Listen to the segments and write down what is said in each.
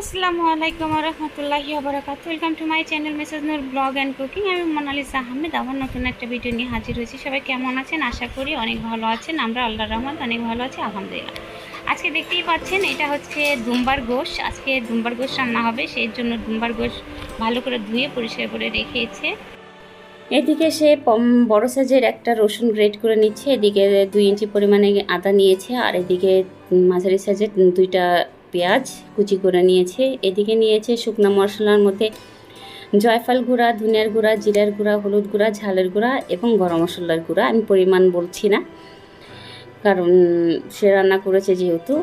আসসালামু আলাইকুম রহমতুল্লাহি আবরাকাত welcome to my channel message Noor blog and cooking আমি মোনালিসা আহমেদ আবার নতুন একটা ভিডিও নিয়ে হাজির হয়েছি। সবাই কেমন আছেন? আশা করি অনেক ভালো আছেন। আমরা আল্লাহ রহমান অনেক ভালো আছি, আলহামদুলিল্লাহ। আজকে দেখতেই পাচ্ছেন, এটা হচ্ছে দুম্বার গোশ। আজকে দুম্বার গোশ রান্না হবে, সেই জন্য দুম্বার গোশ ভালো করে ধুয়ে পরিষ্কার করে রেখেছে। এদিকে সে বড় সাইজের একটা রসুন গ্রেট করে নিচ্ছে। এদিকে দুই ইঞ্চি পরিমাণে আদা নিয়েছে, আর এদিকে মাঝারি সাইজের দুইটা পেঁয়াজ কুচি করে নিয়েছে। এদিকে নিয়েছে শুকনো মশলার মধ্যে জয়ফল গুঁড়া, ধনিয়ার গুঁড়া, জিরার গুঁড়া, হলুদ গুঁড়া, ঝালের গুঁড়া এবং গরম মশলার গুঁড়া। আমি পরিমাণ বলছি না, কারণ সে রান্না করেছে যেহেতু।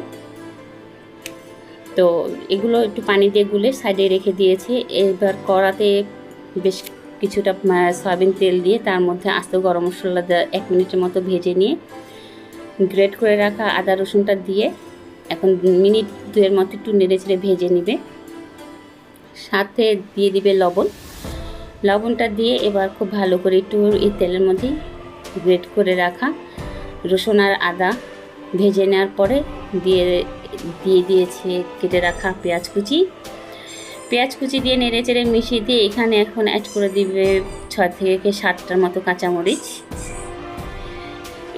তো এগুলো একটু পানি দিয়ে গুলে সাইডে রেখে দিয়েছে। এবার কড়াতে বেশ কিছুটা সয়াবিন তেল দিয়ে তার মধ্যে আস্ত গরম মশলা এক মিনিটের মতো ভেজে নিয়ে, গ্রেট করে রাখা আদা রসুনটা দিয়ে এখন মিনিট দুয়ের মতো একটু নেড়ে চেড়ে ভেজে নিবে। সাথে দিয়ে দিবে লবণ। লবণটা দিয়ে এবার খুব ভালো করে একটু এই তেলের মধ্যেই গ্রেট করে রাখা রসুন আর আদা। ভেজে নেওয়ার পরে দিয়ে দিয়ে দিয়েছে, কেটে রাখা পেঁয়াজ কুচি। পেঁয়াজ কুচি দিয়ে নেড়ে চেড়ে মিশিয়ে দিয়ে এখানে এখন অ্যাড করে দিবে ছয় থেকে সাতটার মতো কাঁচামরিচ।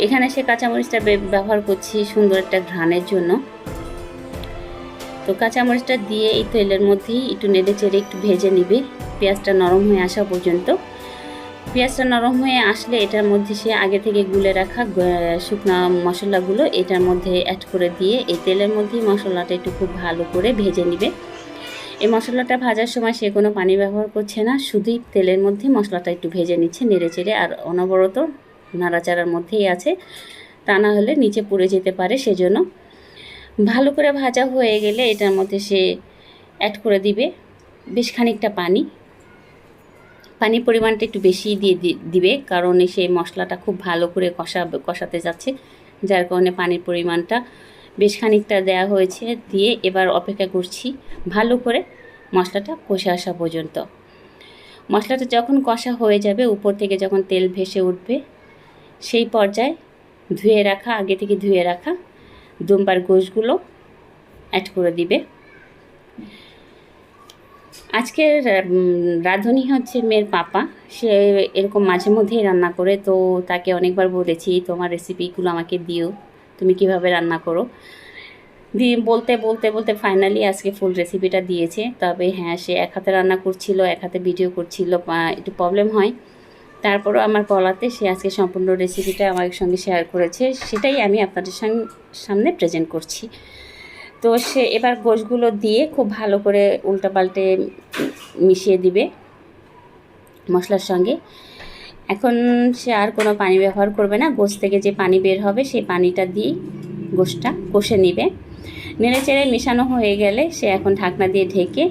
এখানে সে কাঁচামরিচটা ব্যবহার করছি সুন্দর একটা ঘ্রাণের জন্য। তো কাঁচামরিচটা দিয়ে এই তেলের মধ্যেই একটু নেড়ে চেড়ে একটু ভেজে নিবে। পেঁয়াজটা নরম হয়ে আসা পর্যন্ত। পেঁয়াজটা নরম হয়ে আসলে এটার মধ্যে সে আগে থেকে গুলে রাখা শুকনো মশলাগুলো এটার মধ্যে অ্যাড করে দিয়ে এই তেলের মধ্যেই মশলাটা একটু খুব ভালো করে ভেজে নিবে। এই মশলাটা ভাজার সময় সে কোনো পানি ব্যবহার করছে না, শুধুই তেলের মধ্যে মশলাটা একটু ভেজে নিচ্ছে, নেড়ে চেড়ে, আর অনবরত নাড়াচাড়ার মধ্যেই আছে। তা না হলে নিচে পুড়ে যেতে পারে সেজন্য। ভালো করে ভাজা হয়ে গেলে এটার মধ্যে সে অ্যাড করে দিবে বেশ খানিকটা পানি। পানির পরিমাণটা একটু বেশি দিয়ে দিবে কারণ সেই মশলাটা খুব ভালো করে কষা, কষাতে যাচ্ছে। যার কারণে পানির পরিমাণটা বেশ খানিকটা দেওয়া হয়েছে দিয়ে এবার অপেক্ষা করছি ভালো করে মশলাটা কষে আসা পর্যন্ত। মশলাটা যখন কষা হয়ে যাবে উপর থেকে যখন তেল ভেসে উঠবে সেই পর্যায়ে ধুয়ে রাখা, আগে থেকে ধুয়ে রাখা দুমবার গোশগুলো অ্যাড করে দিবে। আজকের রাঁধুনি হচ্ছে মেয়ের পাপা। সে এরকম মাঝে মধ্যেই রান্না করে, তো তাকে অনেকবার বলেছি, তোমার রেসিপিগুলো আমাকে দিও। তুমি কীভাবে রান্না করো? দিয়ে বলতে বলতে বলতে ফাইনালি আজকে ফুল রেসিপিটা দিয়েছে। তবে হ্যাঁ সে এক হাতে রান্না করছিল, এক হাতে ভিডিও করছিল একটু প্রবলেম হয়। তারপরও আমার বলাতে সে আজকে সম্পূর্ণ রেসিপিটা আমার সঙ্গে শেয়ার করেছে। সেটাই আমি আপনাদের সাম- সামনে প্রেজেন্ট করছি। তো সে এবার গোশগুলো দিয়ে খুব ভালো করে উল্টাপাল্টে মিশিয়ে দিবে মশলার সঙ্গে। এখন সে আর কোনো পানি ব্যবহার করবে না। গোশ থেকে যে পানি বের হবে সেই পানিটা দিয়ে গোশটা কষে নিবে। নেড়ে চেড়ে মেশানো হয়ে গেলে সে এখন ঢাকনা দিয়ে ঢেকে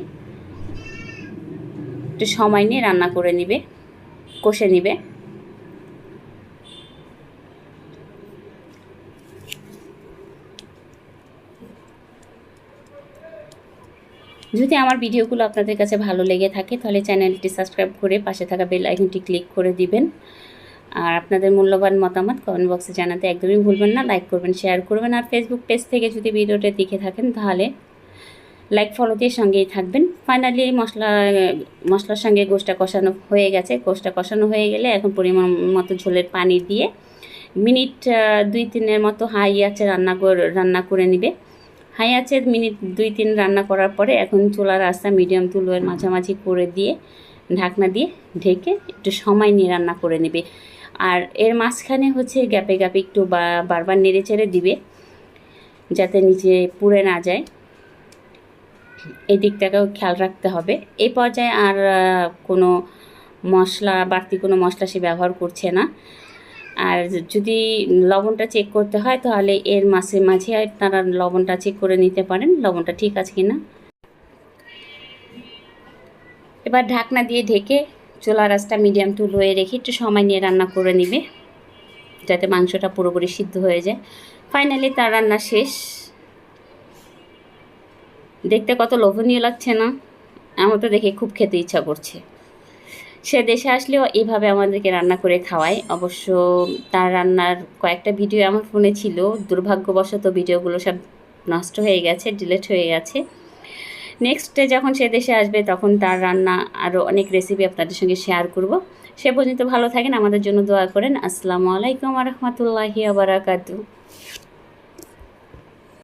একটু সময় নিয়ে রান্না করে নিবে। কষে নিবে। যদি আমার ভিডিওগুলো আপনাদের কাছে ভালো লেগে থাকে, তাহলে চ্যানেলটি সাবস্ক্রাইব করে পাশে থাকা বেল আইকনটি ক্লিক করে দিবেন। আর আপনাদের মূল্যবান মতামত কমেন্ট বক্সে জানাতে একদমই ভুলবেন না। লাইক করবেন, শেয়ার করবেন। আর ফেসবুক পেজ থেকে যদি ভিডিওটা দেখে থাকেন, তাহলে লাইক ফলো দিয়ে সঙ্গেই থাকবেন। ফাইনালি মশলা, মশলার সঙ্গে গোষ্ঠটা কষানো হয়ে গেছে। গোষ্ঠটা কষানো হয়ে গেলে এখন পরিমাণ মতো ঝোলের পানি দিয়ে মিনিট দুই তিনের মতো হাই আছে রান্না করে রান্না করে নিবে। হাই আছে মিনিট দুই তিন রান্না করার পরে এখন চুলার রাস্তা মিডিয়াম তুলোর মাঝামাঝি করে দিয়ে ঢাকনা দিয়ে ঢেকে একটু সময় নিয়ে রান্না করে নেবে। আর এর মাঝখানে হচ্ছে গ্যাপে গ্যাপে একটু বা, বারবার নেড়ে চেড়ে দিবে, যাতে নিচে পুড়ে না যায়। এই দিকটাকেও খেয়াল রাখতে হবে। এই পর্যায়ে আর কোনো মশলা, বাড়তি কোনো মশলা সে ব্যবহার করছে না। আর যদি লবণটা চেক করতে হয়, তাহলে এর মাঝে মাঝে আপনারা লবণটা চেক করে নিতে পারেন, লবণটা ঠিক আছে কি না এবার ঢাকনা দিয়ে ঢেকে চোলা রাসটা মিডিয়াম টু হয়ে রেখে একটু সময় নিয়ে রান্না করে নিবে, যাতে মাংসটা পুরোপুরি সিদ্ধ হয়ে যায়। ফাইনালি তার রান্না শেষ। দেখতে কত লোভনীয় লাগছে না? আমার তো দেখে খুব খেতে ইচ্ছা করছে। সে দেশে আসলেও এভাবে আমাদেরকে রান্না করে খাওয়ায়। অবশ্য তার রান্নার কয়েকটা ভিডিও আমার ফোনে ছিল। দুর্ভাগ্যবশত ভিডিওগুলো সব নষ্ট হয়ে গেছে, ডিলেট হয়ে গেছে। নেক্সট যখন সে দেশে আসবে, তখন তার রান্না আরও অনেক রেসিপি আপনাদের সঙ্গে শেয়ার করব। সে পর্যন্ত ভালো থাকেন, আমাদের জন্য দোয়া করেন। আসসালামু আলাইকুম রহমতুল্লাহি আবরাকাতু